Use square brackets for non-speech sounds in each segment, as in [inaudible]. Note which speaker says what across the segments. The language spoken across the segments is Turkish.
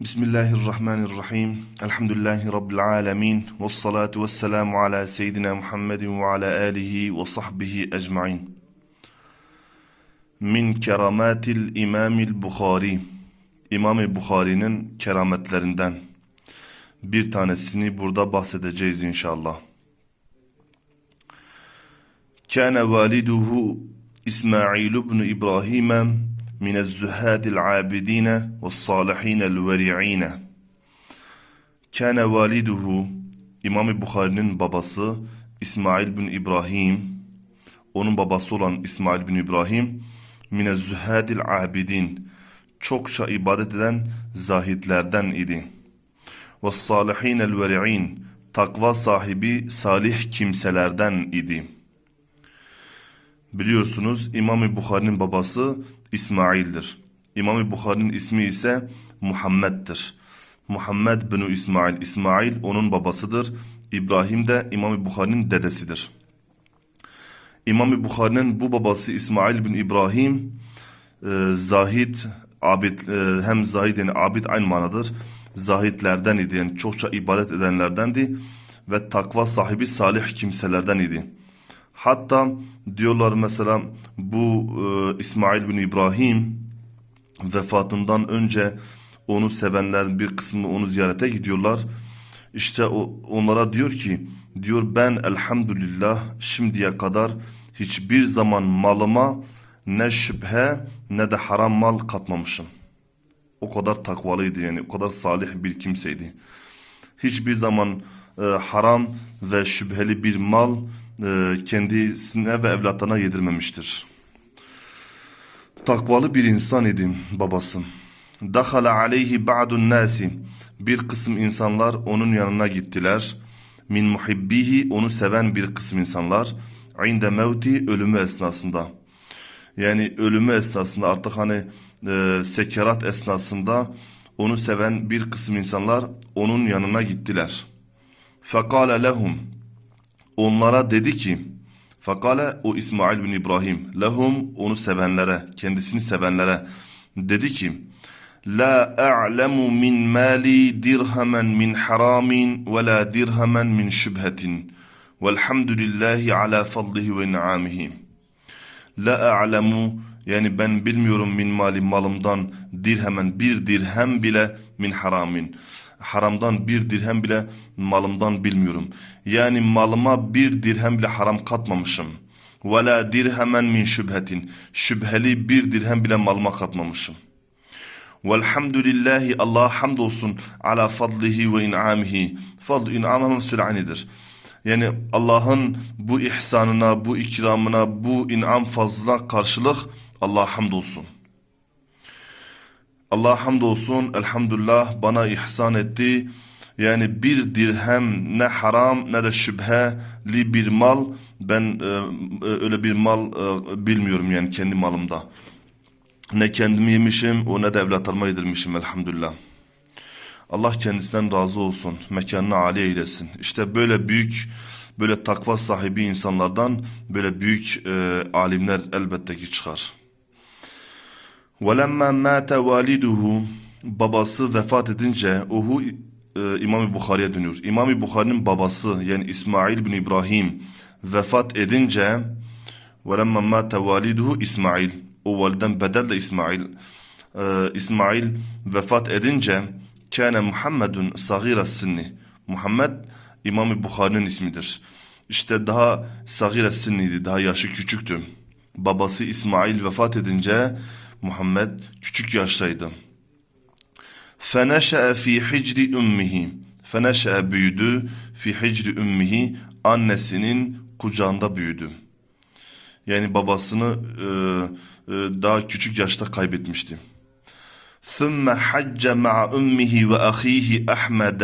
Speaker 1: Bismillahirrahmanirrahim. Elhamdülillahi Rabbil alemin. Ve salatu ve selamu ala seyyidina Muhammedin ve ala alihi ve sahbihi ecmain. Min keramatil İmamil Bukhari. İmam-ı Bukhari'nin kerametlerinden bir tanesini burada bahsedeceğiz inşallah. Kâne validuhu İsmail ibn İbrahim'e من الزهاد العابدين والصالحين الورعين كان والده İmam Bukhari'nin babası İsmail bin İbrahim onun babası olan İsmail bin İbrahim mine zühadil abidin çokça ibadet eden zahitlerden idi. Ve salihin el veri'in takva sahibi salih kimselerden idi. Biliyorsunuz İmam Bukhari'nin babası İsmail'dir. İmam Bukhari'nin ismi ise Muhammed'dir. Muhammed bin İsmail. İsmail onun babasıdır. İbrahim de İmam Bukhari'nin dedesidir. İmam Bukhari'nin bu babası İsmail bin İbrahim e, zahid, abid, e, hem zahid yani abid aynı manadır. Zahitlerden idi yani çokça ibadet edenlerdendi ve takva sahibi salih kimselerden idi. Hatta diyorlar mesela bu e, İsmail bin İbrahim vefatından önce onu sevenler bir kısmı onu ziyarete gidiyorlar. İşte o, onlara diyor ki diyor ben elhamdülillah şimdiye kadar hiçbir zaman malıma ne şüphe ne de haram mal katmamışım. O kadar takvalıydı yani o kadar salih bir kimseydi. Hiçbir zaman e, haram ve şüpheli bir mal kendisine ve evlatlarına yedirmemiştir. Takvalı bir insan idim babası. Dakhala aleyhi ba'dun nasi. Bir kısım insanlar onun yanına gittiler. Min muhibbihi onu seven bir kısım insanlar. İnde mevti ölümü esnasında. Yani ölümü esnasında artık hani e, sekerat esnasında onu seven bir kısım insanlar onun yanına gittiler. Fekale lehum onlara dedi ki Fakale o İsmail bin İbrahim lehum onu sevenlere kendisini sevenlere. Dedi ki La a'lemu min mali dirhamen min haramin ve la dirhamen min şübhetin. Velhamdülillahi ala fadlihi ve ni'amihi. La a'lemu yani ben bilmiyorum min mali malımdan dirhemen bir dirhem bile min haramin haramdan bir dirhem bile malımdan bilmiyorum. Yani malıma bir dirhem bile haram katmamışım. Ve la dirhemen min şübhetin. Şüpheli bir dirhem bile malıma katmamışım. Velhamdülillahi Allah'a hamdolsun ala fadlihi ve in'amihi. Fadl in'am hem sülanidir. Yani Allah'ın bu ihsanına, bu ikramına, bu in'am fazla karşılık Allah'a hamdolsun. Allah hamdolsun elhamdülillah bana ihsan etti. Yani bir dirhem ne haram ne de şüpheli bir mal ben e, e, öyle bir mal e, bilmiyorum yani kendi malımda. Ne kendimi yemişim o ne de evlatlarıma yedirmişim elhamdülillah. Allah kendisinden razı olsun. Mekanını âli eylesin. İşte böyle büyük böyle takva sahibi insanlardan böyle büyük e, alimler elbette ki çıkar. وَلَمَّا مَاتَ وَالِدُهُ Babası vefat edince ohu e, İmam-ı Bukhari'ye dönüyor. İmam-ı Bukhari'nin babası yani İsmail bin İbrahim vefat edince وَلَمَّا مَاتَ وَالِدُهُ İsmail o validen bedel de İsmail e, İsmail vefat edince kâne Muhammedun sagîra sinni Muhammed İmam-ı Bukhari'nin ismidir. İşte daha sagîra sinniydi, daha yaşı küçüktü. Babası İsmail vefat edince Muhammed küçük yaştaydı. Feneşe'e fi hicri ümmihi. Feneşe'e büyüdü fi hicri ümmihi. Annesinin kucağında büyüdü. Yani babasını e, e, daha küçük yaşta kaybetmişti. ثُمَّ حَجَّ مَعَ أُمِّهِ وَأَخِيهِ أَحْمَدَ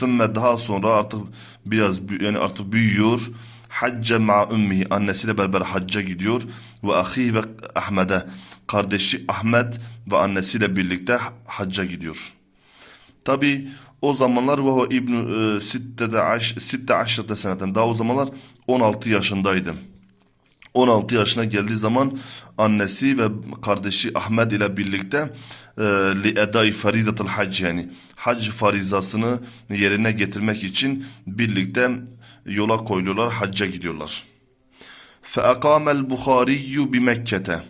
Speaker 1: ثُمَّ daha sonra artık biraz yani artık büyüyor hacca ma ummihi annesiyle beraber hacca gidiyor ve ahi ve Ahmet'e kardeşi Ahmet ve annesiyle birlikte hacca gidiyor. Tabi o zamanlar ve İbn e, Sitte aş Sitte aşrate seneden daha o zamanlar 16 yaşındaydı. 16 yaşına geldiği zaman annesi ve kardeşi Ahmet ile birlikte e, li edai faridatul hac yani hac farizasını yerine getirmek için birlikte yola koyuluyorlar, hacca gidiyorlar. فَاَقَامَ الْبُخَارِيُّ بِمَكَّةَ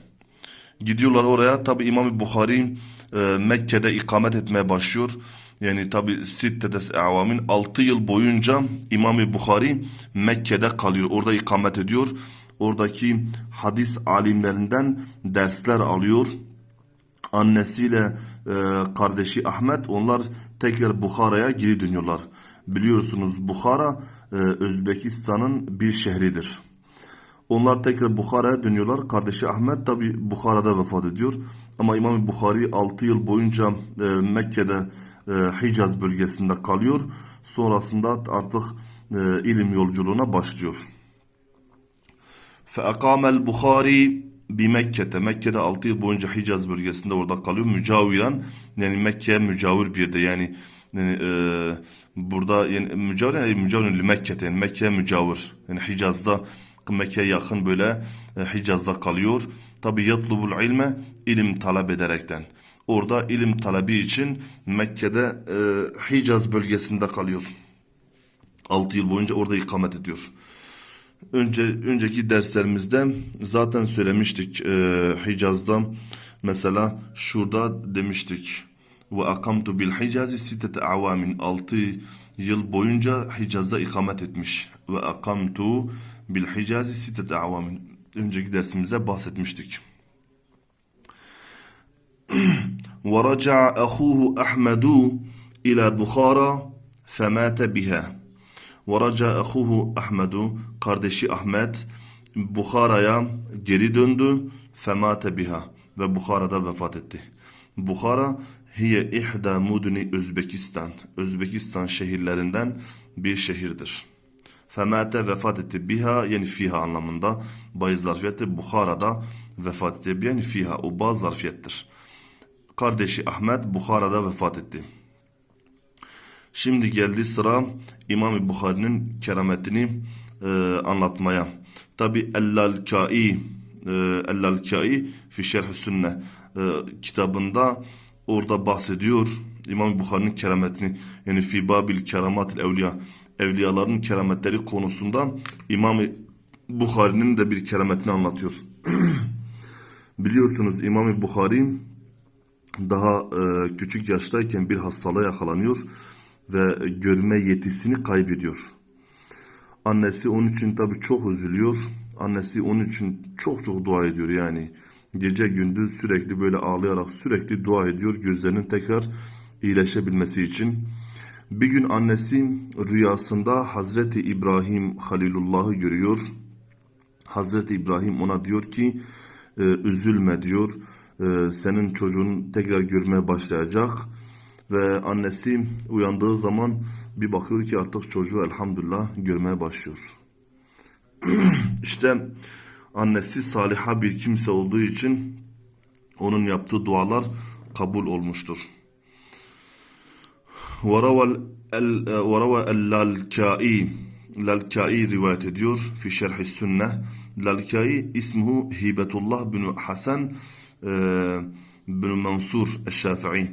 Speaker 1: Gidiyorlar oraya. Tabi İmam-ı Bukhari e, Mekke'de ikamet etmeye başlıyor. Yani tabi Sittedes Evamin 6 yıl boyunca İmam-ı Bukhari Mekke'de kalıyor. Orada ikamet ediyor. Oradaki hadis alimlerinden dersler alıyor. Annesiyle e, kardeşi Ahmet onlar tekrar Bukhara'ya geri dönüyorlar. Biliyorsunuz Bukhara e, Özbekistan'ın bir şehridir. Onlar tekrar Bukhara'ya dönüyorlar. Kardeşi Ahmet tabi Bukhara'da vefat ediyor. Ama İmam Bukhari 6 yıl boyunca e, Mekke'de e, Hicaz bölgesinde kalıyor. Sonrasında artık e, ilim yolculuğuna başlıyor. فَاَقَامَ الْبُخَارِي Mekke'de Mekke'de 6 yıl boyunca Hicaz bölgesinde orada kalıyor. Mücaviren yani Mekke'ye mücavir bir de yani, yani e, burada yani mücavir yani mücavir Mekke'de yani Mekke'ye mücavir. Yani Hicaz'da Mekke'ye yakın böyle e, Hicaz'da kalıyor. Tabi yatlubul ilme ilim talep ederekten. Orada ilim talebi için Mekke'de e, Hicaz bölgesinde kalıyor. 6 yıl boyunca orada ikamet ediyor. Önce önceki derslerimizde zaten söylemiştik e, Hicaz'da mesela şurada demiştik ve akamtu bil Hicazi sitete avamin 6 yıl boyunca Hicaz'da ikamet etmiş ve akamtu bil Hicazi sitete avamin önceki dersimizde bahsetmiştik. [clears throat] ve raca ahuhu Ahmedu ila Bukhara femate biha. Ve raca ahuhu Ahmedu kardeşi Ahmet Bukhara'ya geri döndü femate biha ve Bukhara'da vefat etti. Bukhara hiye ihda muduni Özbekistan. Özbekistan şehirlerinden bir şehirdir. Femate vefat etti biha yani fiha anlamında bay zarfiyeti Bukhara'da vefat etti yani fiha o bazı zarfiyettir. Kardeşi Ahmet Bukhara'da vefat etti. Şimdi geldi sıra İmam-ı Bukhari'nin kerametini e, anlatmaya. Tabi Ellalkai e, Ellalkai fi Şerh Sünne e, kitabında orada bahsediyor İmam Bukhari'nin kerametini yani fi babil keramatil evliya evliyaların kerametleri konusunda İmam Bukhari'nin de bir kerametini anlatıyor. [clears throat] Biliyorsunuz İmam Bukhari daha e, küçük yaştayken bir hastalığa yakalanıyor ve görme yetisini kaybediyor. Annesi onun için tabii çok üzülüyor. Annesi onun için çok çok dua ediyor yani. Gece gündüz sürekli böyle ağlayarak sürekli dua ediyor gözlerinin tekrar iyileşebilmesi için. Bir gün annesi rüyasında Hazreti İbrahim Halilullah'ı görüyor. Hazreti İbrahim ona diyor ki e, üzülme diyor. E, senin çocuğun tekrar görmeye başlayacak. Ve annesi uyandığı zaman bir bakıyor ki artık çocuğu elhamdülillah görmeye başlıyor. [clears throat] işte annesi saliha bir kimse olduğu için onun yaptığı dualar kabul olmuştur. Varava el-Lalkai e, Lalkai rivayet ediyor fi şerhi sünne. Lalkai ismihu Hibetullah bin Hasan e, bin Mansur Şafii.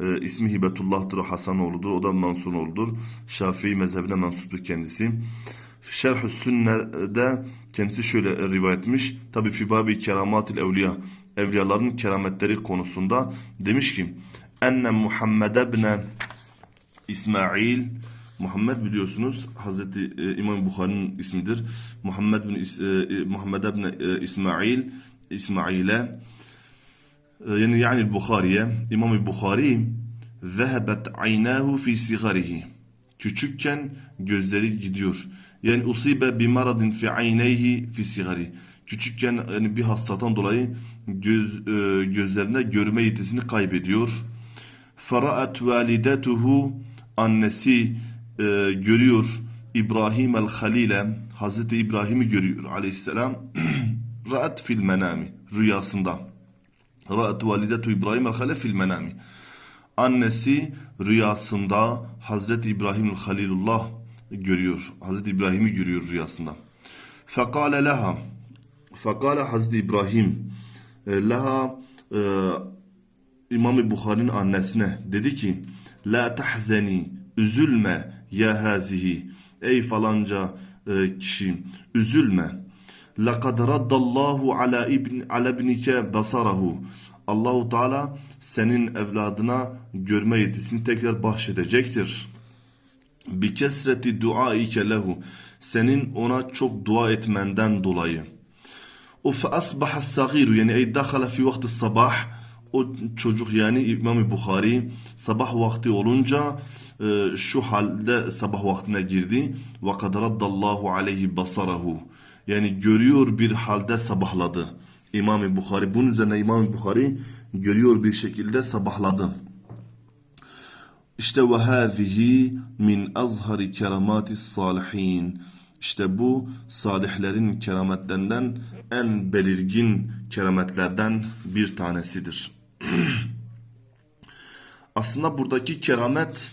Speaker 1: E, ismi Hibetullah'tır, Hasan oğludur. O da Mansur'un oğludur. Şafii mezhebine mensuptur kendisi. Şerh-ü Sünne'de kendisi şöyle rivayet etmiş. Tabi Fibabi Keramatil Evliya Evliyaların kerametleri konusunda demiş ki Enne Muhammed ebne İsmail Muhammed biliyorsunuz Hazreti e, İmam Bukhari'nin ismidir. Muhammed bin İs, e, Muhammed e, İsmail İsmail'e e, yani yani Bukhari'ye İmam Bukhari zehebet aynahu fi sigarihi küçükken gözleri gidiyor. Yani usibe bi maradin fi ayneyhi fi sigari. Küçükken yani bir hastadan dolayı göz e, gözlerinde görme yetisini kaybediyor. Faraat validetuhu annesi e, görüyor İbrahim el Halil'e Hazreti İbrahim'i görüyor aleyhisselam. [clears throat] Ra'at fil menami rüyasında. Ra'at validetu İbrahim el Halil fil menami. Annesi rüyasında Hazreti İbrahim Halilullah görüyor. Hazreti İbrahim'i görüyor rüyasında. Fekale leha. Fekale Hazreti İbrahim. E, leha e, İmam-ı Bukhari'nin annesine dedi ki La tahzeni üzülme ya hazihi ey falanca e, kişi üzülme. Laqad raddallahu ala ibn ala ibnike basarahu. Allahu Teala senin evladına görme yetisini tekrar bahşedecektir. Bi kesreti duaike lehu senin ona çok dua etmenden dolayı. O fe asbaha sagiru yani ey dakhala fi vakti sabah o çocuk yani İmam-ı Bukhari sabah vakti olunca e, şu halde sabah vaktine girdi. Ve kad raddallahu aleyhi basarahu. Yani görüyor bir halde sabahladı. İmam-ı Bukhari bunun üzerine İmam-ı görüyor bir şekilde sabahladı. İşte ve hâzihi min azhari keramati salihin. İşte bu salihlerin kerametlerinden en belirgin kerametlerden bir tanesidir. [clears throat] Aslında buradaki keramet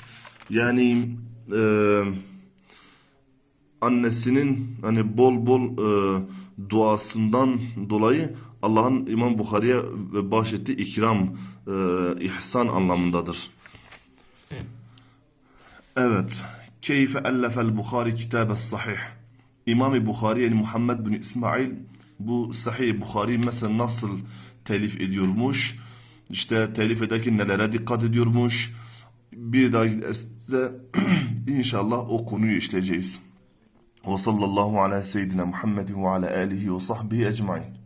Speaker 1: yani e, annesinin hani bol bol e, duasından dolayı Allah'ın İmam Bukhari'ye bahşettiği ikram, e, ihsan anlamındadır. Evet. Keyfe ellefel Bukhari kitabe sahih. İmam-ı Bukhari yani Muhammed bin İsmail bu Sahih Bukhari mesela nasıl telif ediyormuş? İşte telif ederken nelere dikkat ediyormuş? Bir dahaki derste [clears throat] inşallah o konuyu işleyeceğiz. Ve sallallahu ala seyyidina Muhammedin ve ala alihi ve sahbihi ecmain.